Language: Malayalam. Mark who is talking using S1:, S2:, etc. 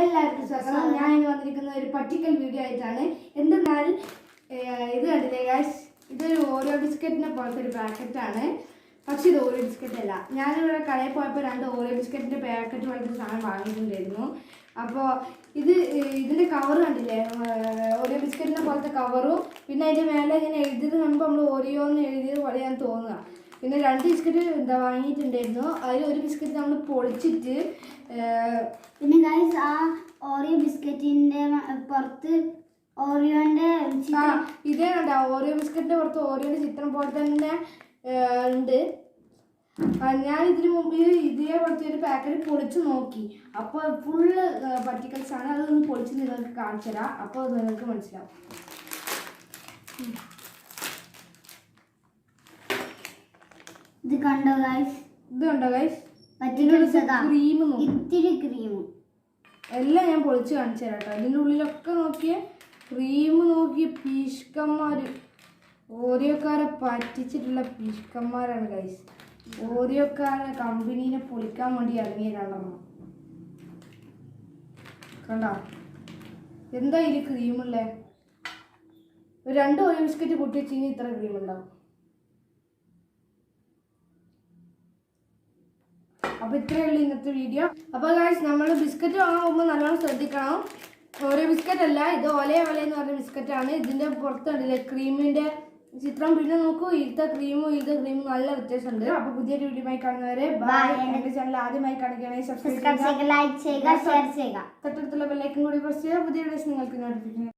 S1: എല്ലാവർക്കും സ്വാഗതം ഞാൻ ഇന്ന് വന്നിരിക്കുന്ന ഒരു പർട്ടിക്കൽ വീഡിയോ ആയിട്ടാണ്. എന്തെന്നാൽ ഇത് കണ്ടില്ലേ ഗായ്സ് ഇതൊരു ഓരോ ബിസ്ക്കറ്റിനെ പോലത്തെ ഒരു പാക്കറ്റാണ് പക്ഷെ ഇത് ഓരോ ബിസ്ക്കറ്റ് അല്ല. ഞാനിവിടെ കടയിൽ പോയപ്പോൾ രണ്ട് ഓരോ ബിസ്ക്കറ്റിന്റെ പാക്കറ്റ് പോലത്തെ സാധനം വാങ്ങിയിട്ടുണ്ടായിരുന്നു. അപ്പോൾ ഇത് ഇതിന്റെ ഇതിന്റെ കവർ കണ്ടില്ലേ? ഓരോ ബിസ്ക്കറ്റിനെ പോലത്തെ കവറും പിന്നെ അതിന്റെ മേലെ ഇങ്ങനെ എഴുതിയത് കാണുമ്പോൾ നമ്മൾ ഓരോന്ന് എന്ന് എഴുതിയത് പോലെയാണ് തോന്നുക. പിന്നെ രണ്ട് ബിസ്ക്കറ്റ് എന്താ വാങ്ങിയിട്ടുണ്ടായിരുന്നു. അതിൽ ഒരു ബിസ്ക്കറ്റ് നമ്മൾ പൊളിച്ചിട്ട്
S2: പിന്നെ ഗൈസ് ആ ഓറിയോ ബിസ്ക്കറ്റിന്റെ പുറത്ത് ഓറിയോന്റെ
S1: ആ ഇതേ കണ്ട? ഓറിയോ ബിസ്ക്കറ്റിന്റെ പുറത്ത് ഓറിയോന്റെ ചിത്രം പോലെ തന്നെ ഉണ്ട്. ഞാൻ ഇതിനു മുമ്പ് ഇതേ പോലത്തെ ഒരു പാക്കറ്റ് പൊളിച്ച് നോക്കി. അപ്പോൾ ഫുള്ള് പർട്ടിക്കൽസ് ആണ് അതൊന്ന് പൊളിച്ച് നിങ്ങൾക്ക് കാണിച്ചു തരാം അപ്പോൾ നിങ്ങൾക്ക് മനസ്സിലാവും.
S2: ഇത് കണ്ടോ ഗൈസ്
S1: ഇത് കണ്ടോ ഗൈസ് ക്രീം
S2: ഇത്തിരി ക്രീം
S1: എല്ലാം ഞാൻ പൊളിച്ച് കാണിച്ചു തരാം കേട്ടോ ഇതിന്റെ ഉള്ളിലൊക്കെ നോക്കിയ ക്രീം നോക്കിയ പീഷ്കന്മാർ ഓരോക്കാരെ പറ്റിച്ചിട്ടുള്ള പീഷ്കന്മാരാണ് ഗൈസ് ഓരോക്കാരെ കമ്പനീനെ പൊളിക്കാൻ വേണ്ടി ഇറങ്ങിയ രണ്ടെണ്ണം കണ്ടോ? എന്താ ഇതിൽ ക്രീമുള്ളേ ഒരു രണ്ട് ഓരോ ബിസ്ക്കറ്റ് കൂട്ടി വെച്ച് ഇത്ര ക്രീം ഉണ്ടാവും. അപ്പൊ ഇത്രയേ ഉള്ളൂ ഇന്നത്തെ വീഡിയോ അപ്പൊ ഗായ്സ് നമ്മൾ ബിസ്ക്കറ്റ് വാങ്ങാൻ പോകുമ്പോൾ നല്ലോണം ശ്രദ്ധിക്കണം. ഓരോ ബിസ്ക്കറ്റ് അല്ല ഇത് ഒലേ ഒല എന്ന് പറഞ്ഞ ബിസ്ക്കറ്റ് ആണ്. ഇതിന്റെ പുറത്ത് കണ്ടില്ലേ ക്രീമിന്റെ ചിത്രം. പിന്നെ നോക്കൂ ഇന്നത്തെ ക്രീമും ഇന്നത്തെ ക്രീമും നല്ല വ്യത്യാസമുണ്ട്. അപ്പൊ പുതിയൊരു വീഡിയോ കാണുന്നവരെ ബൈ എന്റെ ചാനൽ ആദ്യമായി കാണുകയാണെങ്കിൽ സബ്സ്ക്രൈബ്
S2: ചെയ്യുക.
S1: തൊട്ടടുത്തുള്ള ബെല്ലൈക്കും കൂടി പ്രസ് ചെയ്യുക. പുതിയ വീഡിയോസ് നിങ്ങൾക്ക് നോട്ടിഫിക്കേഷൻ